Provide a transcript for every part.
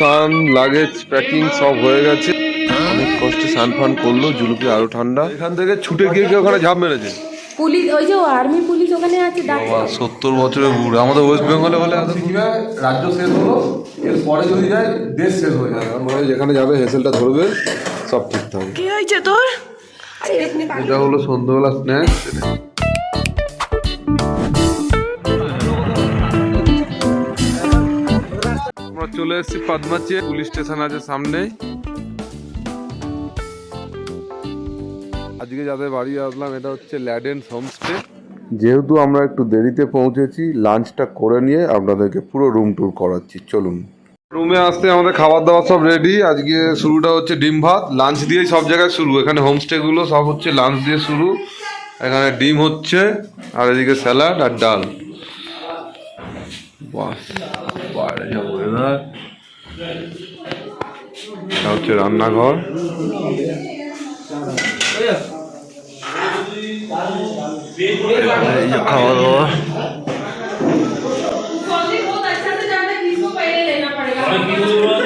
সান luggage packing সব হয়ে গেছে। অনেক কষ্টে সান ফান করল জুলুপি আরও ঠান্ডা। এখান থেকে ছুটে গিয়ে গিয়ে ওখানে ঝাঁপ মেরেছে। পুলিশ ওই যে আর্মি পুলিশ ওখানে আছে বাবা সত্তর বছরের বুড়ো। আমাদের ওয়েস্ট বেঙ্গলে কীভাবে রাজ্য শেষ হলো এর পরে যদি যায় দেশ শেষ হয়ে যাবে। মানে যেখানে যাবে হেসেলটা ধরবে সব ঠিক থাকবে কি হয়েছে তোর? এটা হলো সন্ধ্যাবেলা স্ন্যাক্স চলে এসেছি পদ্মাচি পুলিশ স্টেশন আছে সামনেই। আজকে যাদের বাড়ি আসলাম, এটা হচ্ছে ল্যাডেন্স হোমস্টে। যেহেতু আমরা একটু দেরিতে পৌঁছেছি, লাঞ্চটা করে নিয়ে আপনাদেরকে পুরো রুম ট্যুর করাচ্ছি। চলুন। রুমে আসতে আমাদের খাবার দাবার সব রেডি আজকে শুরুটা হচ্ছে ডিম ভাত। লাঞ্চ দিয়েই সব জায়গায় শুরু। এখানে হোমস্টেগুলো সব হচ্ছে লাঞ্চ দিয়ে শুরু। এখানে ডিম হচ্ছে, আর এদিকে স্যালাড আর ডাল। বাস বাইরে যা weather। এটা হচ্ছে রান্নাঘর এই যে খাওয়া দাওয়া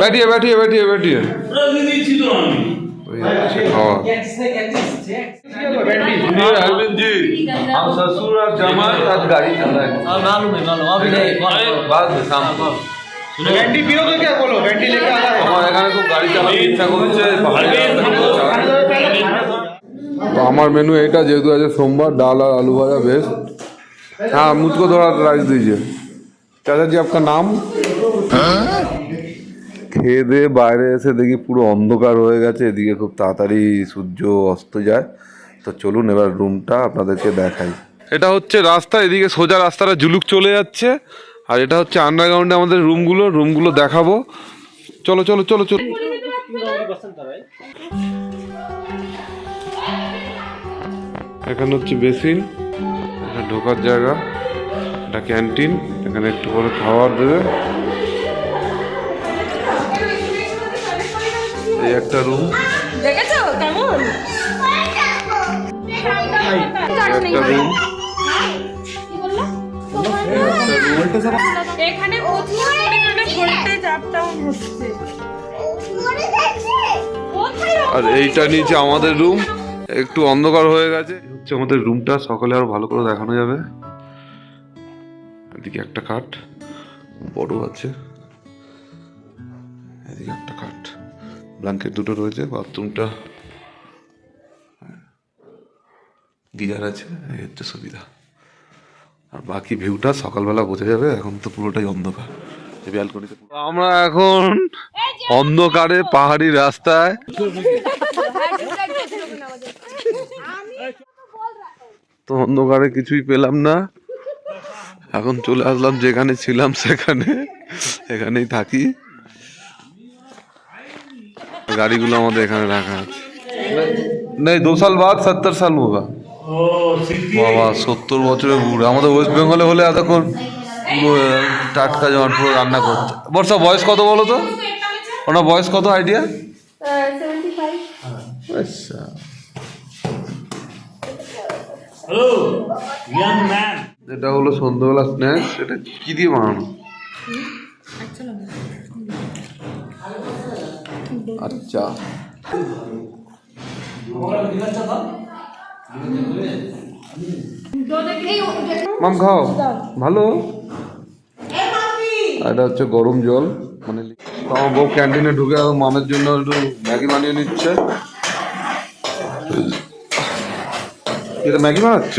बैठिए बैठिए बैठिए बैठिए वही अच्छी खावा सुनिए अरविंद जी हम ससुर और जमाई आज गाड़ी चल रहा है हाँ मालूम है मालूम अभी नहीं बाद में शाम को वैंटी पियो तो क्या बोलो वैंटी लेके आ रहा আমার এখানে খুব গাড়ি চালাতে ইচ্ছা করছে পাহাড়ি রাস্তা চালাতে। তো আমার মেনু এইটা যেহেতু আছে সোমবার ডাল और आलू भाजा बेस्ट हाँ मुझको थोड़ा राइस दीजिए चाचा जी आपका नाम খেয়ে দিয়ে বাইরে এসে দেখি পুরো অন্ধকার হয়ে গেছে এদিকে খুব তাড়াতাড়ি সূর্য অস্ত যায় তো চলুন এবার রুমটা আপনাদেরকে দেখাই এটা হচ্ছে রাস্তা এদিকে সোজা রাস্তাটা জুলুক চলে যাচ্ছে আর এটা হচ্ছে আন্ডারগ্রাউন্ডে আমাদের রুমগুলো রুমগুলো দেখাবো। চলো চলো চলো চলো। এখানে হচ্ছে বেসিন এটা ঢোকার জায়গা এটা ক্যান্টিন এখানে একটু করে খাবার দেবে। এই একটা রুম দেখেছ? কেমন? একটা রুম এখানে প্রচুর পরিমাণে ভোল্টেজ আপ ডাউন হচ্ছে আর এইটা নিচে আমাদের রুম। একটু অন্ধকার হয়ে গেছে। হচ্ছে আমাদের রুমটা। সকালে আরও ভালো করে দেখানো যাবে। এদিকে একটা খাট। বড় আছে। এদিকে একটা খাট। ব্ল্যাঙ্কেট দুটো রয়েছে। বাথরুমটা। গিজার আছে। এই হচ্ছে সুবিধা। আর বাকি ভিউটা সকালবেলা বোঝা যাবে এখন তো পুরোটাই অন্ধকার। ব্যালকনিতে আমরা এখন অন্ধকারে পাহাড়ি রাস্তায় তো অন্ধকারে কিছুই পেলাম না। এখন চলে আসলাম যেখানে ছিলাম সেখানে এখানেই থাকি। গাড়িগুলো আমাদের এখানে রাখা আছে। নেই দু সাল বাদ সত্তর সাল হোগা বাবা সত্তর বছরের বুড়ো আমাদের ওয়েস্ট বেঙ্গলে হলে এতক্ষণ টাটকা জমাট পুরো রান্না করতে বর্ষা বয়স কত বলো তো ওনার বয়স কত আইডিয়া আচ্ছা এটা হলো সন্ধ্যাবেলা স্ন্যাক্স এটা কি দিয়ে বানানো আচ্ছা মাম, খাও। ভালো? এটা হচ্ছে গরম জল। মানে আমার বউ ক্যান্টিনে ঢুকে মামের জন্য একটু ম্যাগি বানিয়ে নিচ্ছে। এটা ম্যাগি বানাচ্ছ?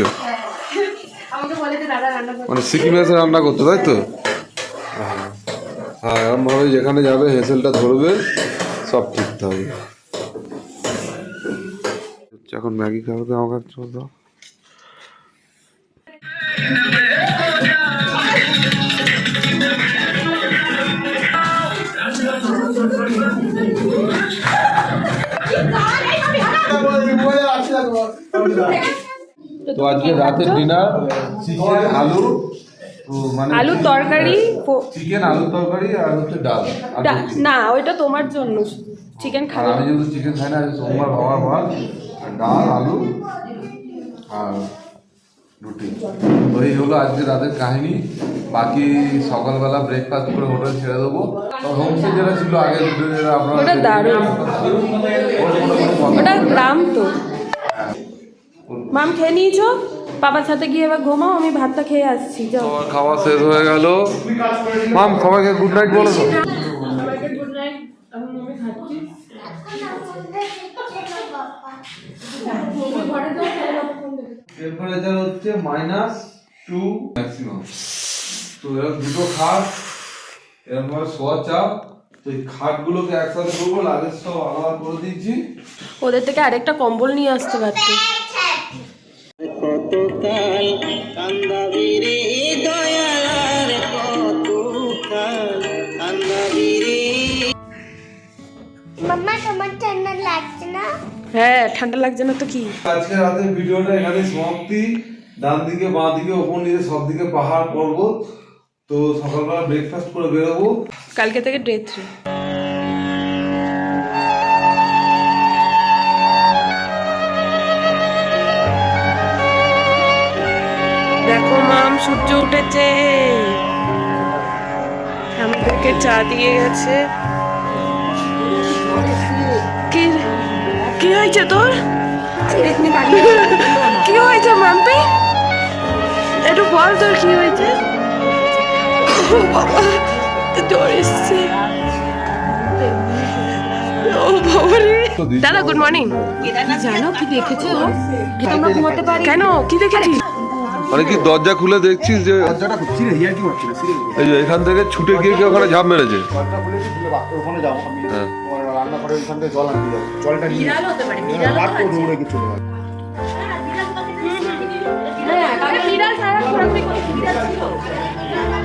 মানে সিকিমে এসে রান্না করতো, তাই তো? হ্যাঁ। হ্যাঁ এরমভাবে যেখানে যাবে হেসেলটা ধরবে, সব ঠিক থাকবে এখন ম্যাগি আমার কাছে চল দাও তো আজকে রাতের ডিনার চিকেন আলু মানে আলুর তরকারি চিকেন আলু তরকারি আর হচ্ছে ডাল। না ওইটা তোমার জন্য চিকেন খাব। আমি যেহেতু চিকেন খাই না সোমবার বাবার ভাত। ডাল আলু আর রুটি। তো এই হলো আজকে রাতের কাহিনী। বাকি সকালবেলা ব্রেকফাস্ট করে হোটেল ছেড়ে দেবো। হোমস্টে যেটা ছিল আগে ওটা দারুণ। ওটা গ্রাম তো। মাম খেয়ে নিয়েছো? বাবার সাথে গিয়ে এবার ঘুমাও আমি ভাতটা খেয়ে আসছি যাও। খাওয়া শেষ হয়ে গেল। মাম সবাইকে গুড নাইট বলো তো সবাইকে গুড নাইট এখন আমি খাচ্ছি টেম্পারেচার হচ্ছে মাইনাস টু ম্যাক্সিমাম তো এরকম দুটো খাট এরকম ভাবে শোয়ার চাপ তো এই খাটগুলোকে একসাথে করব লাগেজ সব আলাদা করে দিয়েছি ওদের থেকে আরেকটা কম্বল নিয়ে আসতে পারতো। কতকাল কান্দাবি রে দয়ালার কতকাল কান্দাবি রে মাম্মা তোমার ঠান্ডা লাগছে না? হ্যাঁ ঠান্ডা লাগছে না তো কি? আজকে রাতে ভিডিওটা এখানে সমাপ্তি। ডান দিকে বাঁ দিকে ওপর নিচে সব দিকে পাহাড় পর্বত। তো সকালবেলা ব্রেকফাস্ট করে বেরোবো। কালকে থেকে ডে থ্রি দেখো মাম সূর্য উঠেছে। আমাদেরকে চা দিয়ে গেছে। হয়েছে তোর? কি হয়েছে মাম্পি? একটু বল তোর কি হয়েছে। ও বাবা জ্বর এসছে। দাদা গুড মর্নিং জানো কি দেখেছ? পারি। কেন? কি দেখেছিস? মানে কি দরজা খুলে দেখছিস যে দরজাটা খুলছি রে হিয়ার কি মারছি এই যে এখান থেকে ছুটে গিয়ে কি ওখানে ঝাঁপ মেরেছে? দরজা খুলে বাথরুম ওখানে যাব আমি। হ্যাঁ। তোমার রান্নাঘরে ওইখান থেকে জল আনতে যাব। জলটা নিয়ে বিড়াল হতে পারে বিড়াল দৌড়ে কিছু চলে যাবে।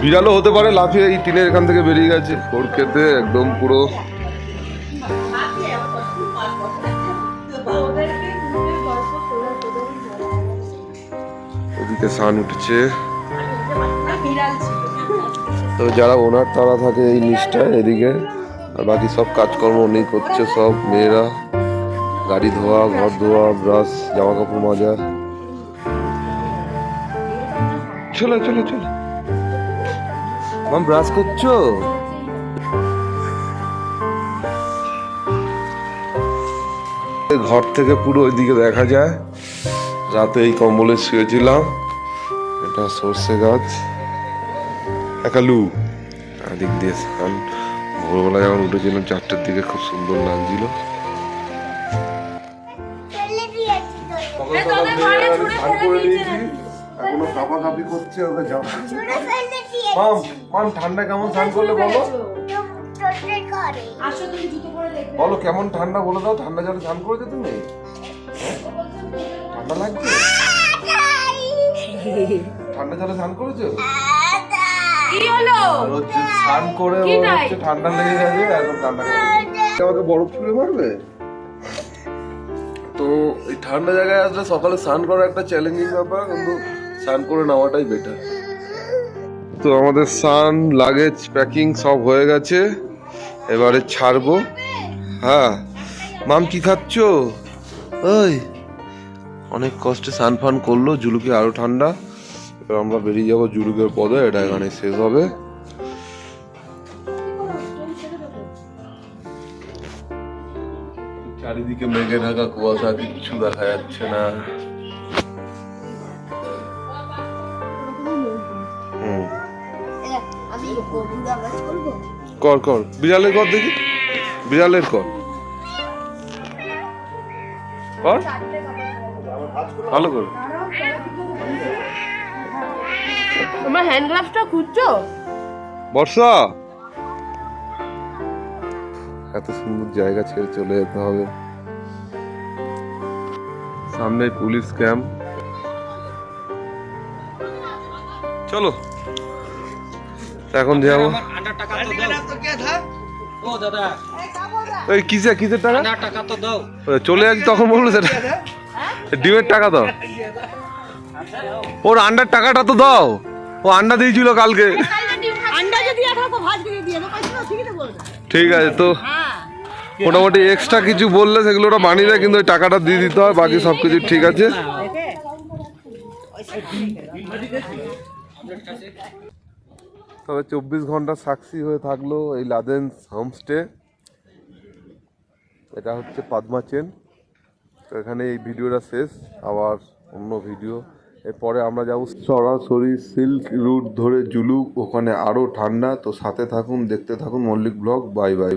বিড়ালও হতে পারে লাফিয়ে এই টিনের এখান থেকে বেরিয়ে গেছে। ওর খেতে একদম পুরো। ওদিকে সান উঠেছে। তো যারা ওনার তারা থাকে এই নিচটায় এদিকে। আর বাকি সব কাজকর্ম উনি করছে সব মেয়েরা। গাড়ি ধোয়া ঘর ধোয়া ব্রাশ জামা কাপড় মাজা। চলো চলো চলো। মাম ব্রাশ করছ? ঘর থেকে পুরো ওইদিকে দেখা যায়। রাতে এই কম্বলে শুয়েছিলাম। এটা সর্ষে গাছ। একালু এদিক দিয়ে স্নান। ভোরবেলা যখন উঠেছিলাম চারটের দিকে খুব সুন্দর লাগছিল। দিয়েছি এখনও কাপা কাপি করছে ওকে যাও। মাম মাম ঠান্ডা কেমন স্নান করলে বলো? বলো কেমন ঠান্ডা বলে দাও ঠান্ডা জলে স্নান করেছ তুমি? ঠান্ডা লাগছে ঠান্ডা জলে স্নান করেছ? কি হলো? আর হচ্ছে স্নান করে হচ্ছে ঠান্ডা লেগে গেছে এখন ঠান্ডা লেগে আমাকে বরফ ছুঁড়ে মারবে? তো এই ঠান্ডা জায়গায় আসলে সকালে স্নান করা একটা চ্যালেঞ্জিং ব্যাপার কিন্তু স্নান করে নেওয়াটাই বেটার তো আমাদের সান লাগেজ প্যাকিং সব হয়ে গেছে। এবারে ছাড়বো। হ্যাঁ। মাম কি খাচ্ছ? ওই অনেক কষ্টে স্নান ফান করল জুলুকে আরও ঠান্ডা। এবার আমরা বেরিয়ে যাব জুলুকের পদে এটা এখানে শেষ হবে। চারিদিকে মেঘে ঢাকা কুয়াশা কিচ্ছু দেখা যাচ্ছে না। কর কর বিড়ালের কর দেখি। বিড়ালের কর। কর। ভালো কর। তোমার হ্যান্ড গ্লাভসটা খুঁজছো? বর্ষা! এত সুন্দর জায়গা ছেড়ে চলে যেতে হবে। সামনে পুলিশ ক্যাম্প। চলো। এখন যাব। আন্ডার টাকা তো দাও ও দাদা এই কিসে কিসের টাকা? টাকা তো দাও। চলে যাচ্ছি তখন বলল সেটা। ডিমের টাকা দাও। ওর আন্ডার টাকাটা তো দাও। ও আন্ডা দিয়েছিল কালকে। ঠিক আছে তো মোটামুটি এক্সট্রা কিছু বললে সেগুলো ওরা বানিয়ে দেয় কিন্তু ওই টাকাটা দিয়ে দিতে হয় বাকি সব কিছু ঠিক আছে। তবে চব্বিশ ঘণ্টা সাক্ষী হয়ে থাকল এই লাদেন্স হোমস্টে। এটা হচ্ছে পাদমা চেন। তো এখানে এই ভিডিওটা শেষ আবার অন্য ভিডিও। এরপরে আমরা যাব সরাসরি সিল্ক রুট ধরে জুলুক, ওখানে আরও ঠান্ডা, তো সাথে থাকুন, দেখতে থাকুন মল্লিক ব্লগ বাই বাই।